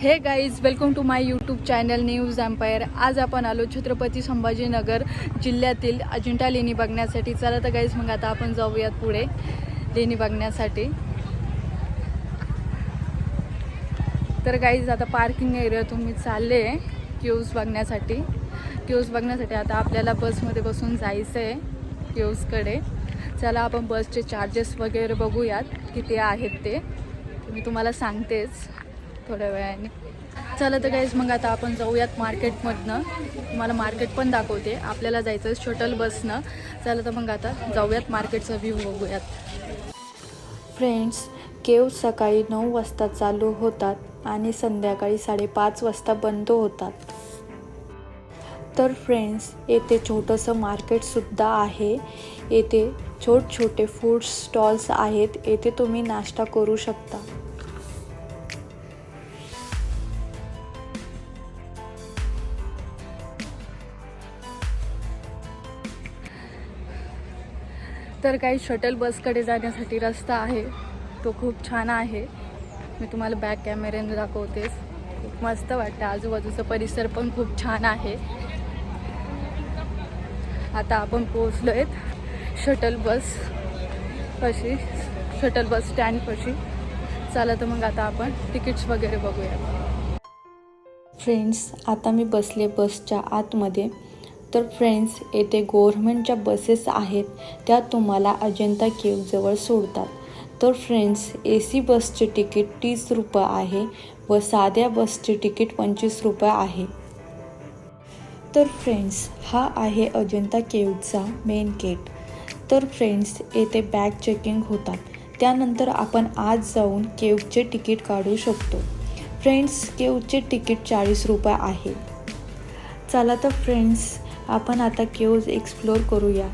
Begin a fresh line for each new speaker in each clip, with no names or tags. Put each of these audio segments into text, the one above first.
Hey guys welcome to my YouTube channel news empire आज आपण आलो छत्रपती संभाजीनगर जिल्ह्यातील अजिंठा लेणी बघण्यासाठी. चला तर गाईज मग आता आपण जाऊयात पुढे लेणी बघण्यासाठी. तर गाईज आता पार्किंग एरियातून मी चालले आहे क्यूज बघण्यासाठी. क्यूज बघण्यासाठी आता आपल्याला बसमध्ये बसून जायचं आहे क्यूजकडे चला आपण बसचे चार्जेस वगैरे बघूयात किती आहेत ते. मी तुम्हाला सांगतेच. थोड्या वेळाने. चला तर गाईज मग आता आपण जाऊयात मार्केटमधनं. तुम्हाला मार्केट पण दाखवते. आपल्याला जायचं शटल बसनं चला तर मग आता जाऊयात मार्केटचा व्ह्यू बघूयात. फ्रेंड्स केव सकाळी नऊ वाजता चालू होतात आणि संध्याकाळी साडेपाच वाजता बंद होतात. तर फ्रेंड्स येथे छोटंसं मार्केटसुद्धा आहे. येथे छोट छोटे फूड स्टॉल्स आहेत. येथे तुम्ही नाश्ता करू शकता. तर काही शटल बसकडे जाण्यासाठी रस्ता आहे. तो खूप छान आहे. मी तुम्हाला बॅक कॅमेऱ्याने दाखवतेच खूप मस्त वाटतं. आजूबाजूचा परिसर पण खूप छान आहे. आता आपण पोहोचलो आहेत शटल बस पशी शटल बस स्टँडपाशी चला तर मग आता आपण तिकीट्स वगैरे बघूया. फ्रेंड्स आता मी बसले बसच्या आतमध्ये. तर फ्रेंड्स येथे गव्हर्मेंटच्या बसेस आहेत त्या तुम्हाला अजंता केवजवळ सोडतात. तर फ्रेंड्स ए सी बसचे तिकीट तीस रुपये आहे व साध्या बसचे तिकीट पंचवीस रुपये आहे. तर फ्रेंड्स हा आहे अजंता केवचा मेन गेट तर फ्रेंड्स येथे बॅग चेकिंग होतात. त्यानंतर आपण आज जाऊन केवचे तिकीट काढू शकतो. फ्रेंड्स केवचे तिकीट चाळीस रुपये आहे. चला तर फ्रेंड्स आपण आता केव्ज एक्सप्लोर करूया.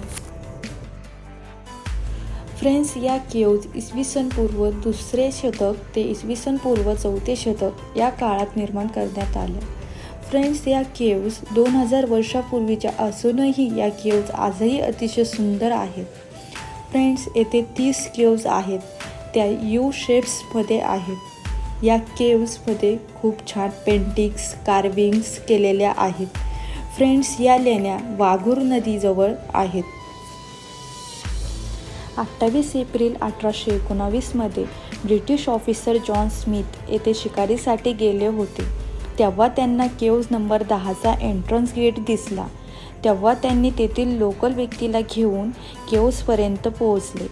फ्रेंड्स या केव्ज इसवी सन पूर्व दुसरे शतक ते इसवी सन पूर्व चौथे शतक या काळात निर्माण करण्यात आल्या फ्रेंड्स या केव्ज दोन हजार वर्षापूर्वीच्या असूनही या केव्ज आजही अतिशय सुंदर आहेत. फ्रेंड्स येथे तीस केव्ज आहेत. त्या यू शेप्समध्ये आहेत. या केव्जमध्ये खूप छान पेंटिंग्स कार्विंग्स केलेल्या आहेत. फ्रेंड्स या लेण्या वाघूर नदीजवळ आहेत. अठ्ठावीस एप्रिल अठराशे एकोणावीसमध्ये ब्रिटिश ऑफिसर जॉन स्मिथ येथे शिकारीसाठी गेले होते. तेव्हा त्यांना केव्ज नंबर दहाचा एंट्रन्स गेट दिसला. तेव्हा त्यांनी तेथील लोकल व्यक्तीला घेऊन केव्जपर्यंत पोहोचले.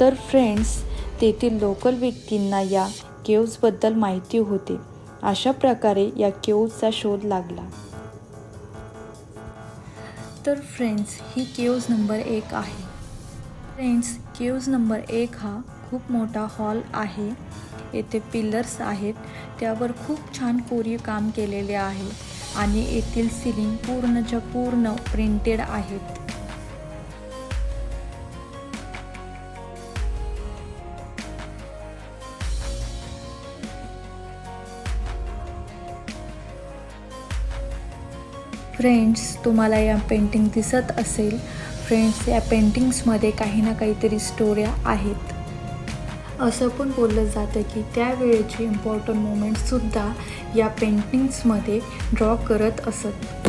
तर फ्रेंड्स तेथील लोकल व्यक्तींना या केव्जबद्दल माहिती होते. अशा प्रकारे या केव्जचा शोध लागला. तर फ्रेंड्स ही केव्ज नंबर एक आहे. फ्रेंड्स केव्ज नंबर एक हा खूप मोठा हॉल आहे. येथे पिलर्स आहेत. त्यावर खूप छान कोरीव काम केलेले आहे. आणि येथील सिलिंग पूर्णच्या पूर्ण प्रिंटेड आहेत. फ्रेंड्स तुम्हाला या पेंटिंग दिसत असेल. फ्रेंड्स या पेंटिंग्समध्ये काही ना काहीतरी स्टोऱ्या आहेत. असं पण बोललं जातं की त्यावेळेचे इम्पॉर्टंट मोमेंट्ससुद्धा या पेंटिंग्समध्ये ड्रॉ करत असत.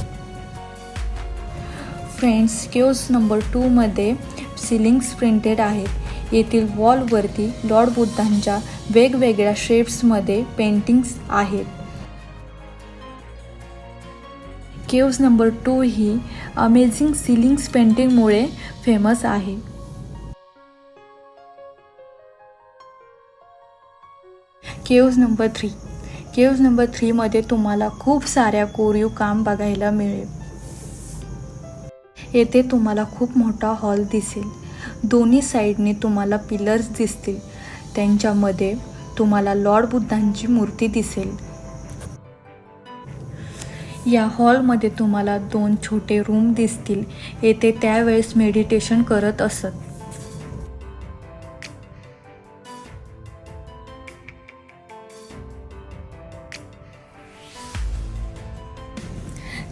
फ्रेंड्स क्योज नंबर टूमध्ये सिलिंग्स प्रिंटेड आहेत. येथील वॉलवरती लॉर्ड बुद्धांच्या वेगवेगळ्या शेप्समध्ये पेंटिंग्स आहेत. केव्ज नंबर टू ही अमेझिंग सिलिंग्स पेंटिंगमुळे फेमस आहे. Caves number three. Caves number थ्रीमध्ये तुम्हाला खूप साऱ्या कोरीव काम बघायला मिळेल. येथे तुम्हाला खूप मोठा हॉल दिसेल. दोन्ही साईडने तुम्हाला पिलर्स दिसतील. त्यांच्यामध्ये तुम्हाला लॉर्ड बुद्धांची मूर्ती दिसेल. या हॉलमध्ये तुम्हाला दोन छोटे रूम दिसतील. येथे त्यावेळेस मेडिटेशन करत असत.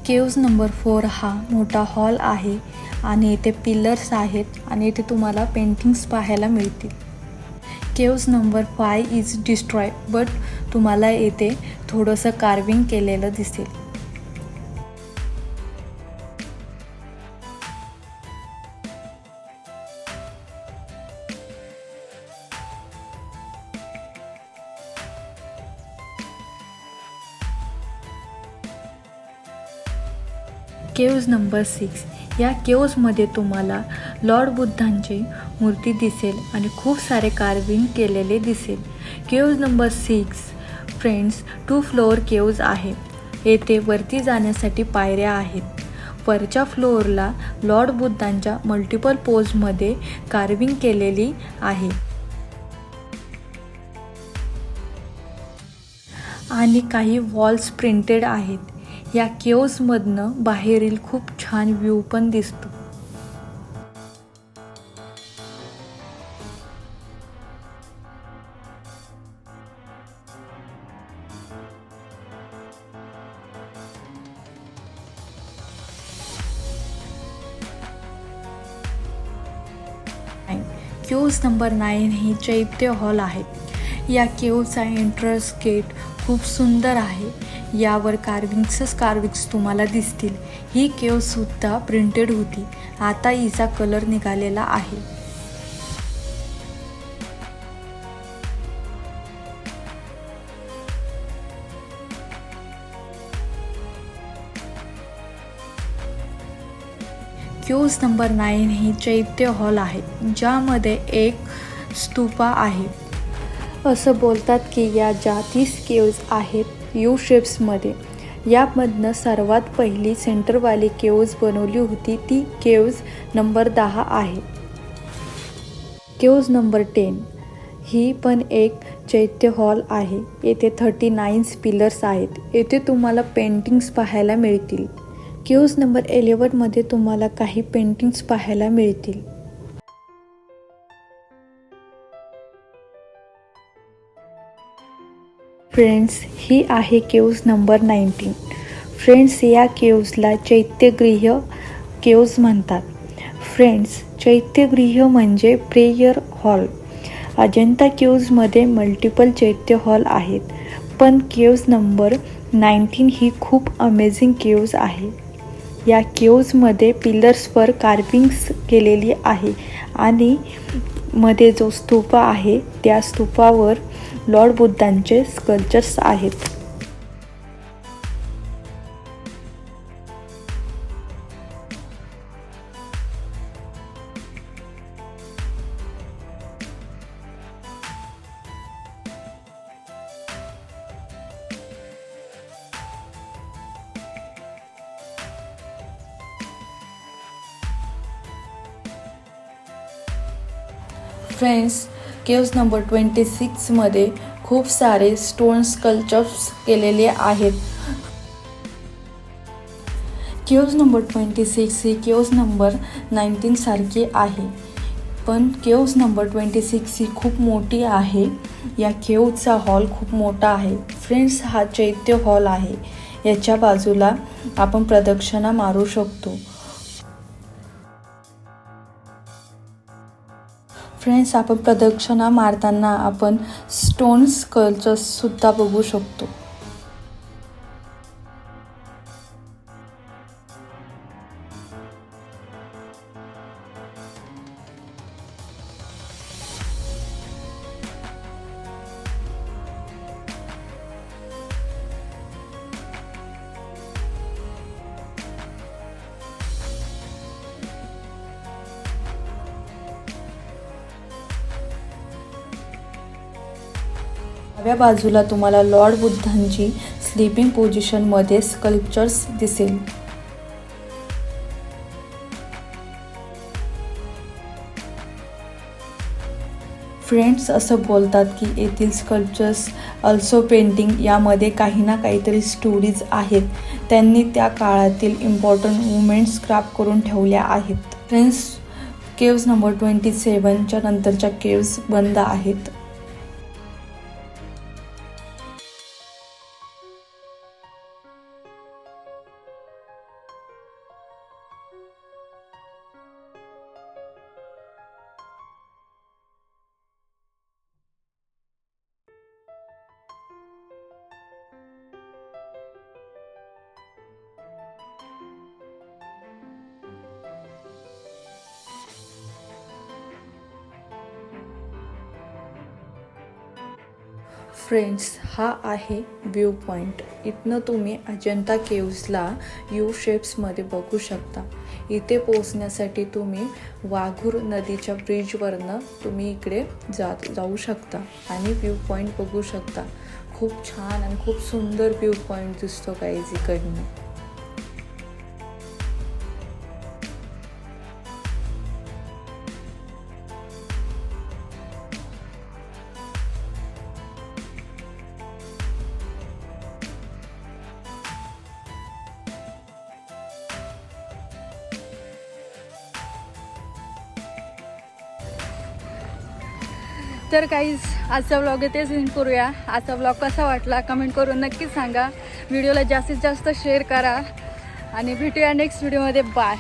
केव्ज नंबर फोर हा मोठा हॉल आहे आणि येथे पिलर्स आहेत आणि येथे तुम्हाला पेंटिंग्स पाहायला मिळतील. Caves number five is destroy but तुम्हाला येथे थोडंसं कार्विंग केलेलं दिसेल. Caves number six. या केव्जमध्ये तुम्हाला लॉर्ड बुद्धांची मूर्ती दिसेल आणि खूप सारे कार्विंग केलेले दिसेल. Caves number six friends two floor caves आहे. येथे वरती जाण्यासाठी पायऱ्या आहेत. वरच्या फ्लोअरला लॉर्ड बुद्धांच्या मल्टिपल पोजमध्ये कार्विंग केलेली आहे. आणि काही वॉल्स प्रिंटेड आहेत. या केव्जमधनं बाहेरील खूप छान व्ह्यू पण दिसतो. केव्स नंबर नाईन ही चैत्य हॉल आहे. या केव्हचा एंट्रन्स गेट खूप सुंदर आहे. यावर कार्विंग्सच कार्विंग्स तुम्हाला दिसतील. ही केव्हसुद्धा प्रिंटेड होती. आता हिचा कलर निघालेला आहे. क्यूज नंबर नाईन ही चैत्य हॉल आहे ज्यामध्ये एक स्तूपा आहे. असं बोलतात की या ज्या तीस केव्ज आहेत यू शेप्समध्ये यामधनं सर्वात पहिली सेंटरवाली केव्ज बनवली होती ती केव्ज नंबर दहा आहे. केव्ज नंबर टेन ही पण एक चैत्य हॉल आहे. येथे थर्टी नाईन पिलर्स आहेत. येथे तुम्हाला पेंटिंग्स पाहायला मिळतील. केव्ज नंबर इलेवनमध्ये तुम्हाला काही पेंटिंग्स पाहायला मिळतील. फ्रेंड्स ही आहे केव्ज नंबर नाईन्टीन. फ्रेंड्स या केव्जला चैत्यगृह केव्ज म्हणतात. फ्रेंड्स चैत्यगृह म्हणजे प्रेयर हॉल. अजंता केव्जमध्ये मल्टिपल चैत्य हॉल आहेत पण केव्ज नंबर नाईन्टीन ही खूप अमेझिंग केव्ज आहे. या केव्जमध्ये पिलर्सवर कार्विंग्स केलेली आहे आणि मध्ये जो स्तूपा आहे त्या स्तूपावर लॉर्ड बुद्धांचे स्कल्चर्स आहेत. फ्रेंड्स केव्स नंबर ट्वेंटी सिक्समध्ये खूप सारे स्टोन स्कल्चर्स केलेले आहेत. केव्ज नंबर ट्वेंटी सिक्स ही केव्ज नंबर नाईन्टीन सारखी आहे. पण केव्ज नंबर ट्वेंटी सिक्स ही खूप मोठी आहे. या केव्जचा हॉल खूप मोठा आहे. फ्रेंड्स हा चैत्य हॉल आहे. याच्या बाजूला आपण प्रदक्षिणा मारू शकतो. फ्रेंड्स आपण प्रदक्षिणा मारताना आपण स्टोन स्कल्चर्ससुद्धा बघू शकतो. डाव्या बाजूला तुम्हाला लॉर्ड बुद्धांची स्लीपिंग पोझिशनमध्ये स्कल्पचर्स दिसेल. फ्रेंड्स असं बोलतात की येथील स्कल्पचर्स अल्सो पेंटिंग यामध्ये काही ना काहीतरी स्टोरीज आहेत. त्यांनी त्या काळातील इम्पॉर्टंट मुमेंट्स क्राफ्ट करून ठेवल्या आहेत. फ्रेंड्स केव्ज नंबर ट्वेंटी सेवनच्या नंतरच्या केव्स बंद आहेत.
फ्रेंड्स हा आहे व्ह्यू पॉईंट इथनं तुम्ही अजंता केव्जला यू शेप्समध्ये बघू शकता. इथे पोचण्यासाठी तुम्ही वाघूर नदीच्या ब्रिजवरनं तुम्ही इकडे जात जाऊ शकता आणि व्ह्यू पॉईंट बघू शकता. खूप छान आणि खूप सुंदर व्ह्यू पॉईंट दिसतो काहीच इकडनं. तर काहीच आजचा ब्लॉग इथेच एंड करूया. आजचा ब्लॉग कसा वाटला कमेंट करून नक्कीच सांगा. व्हिडिओला जास्तीत जास्त शेअर करा. आणि भेटूया नेक्स्ट व्हिडिओमध्ये बाय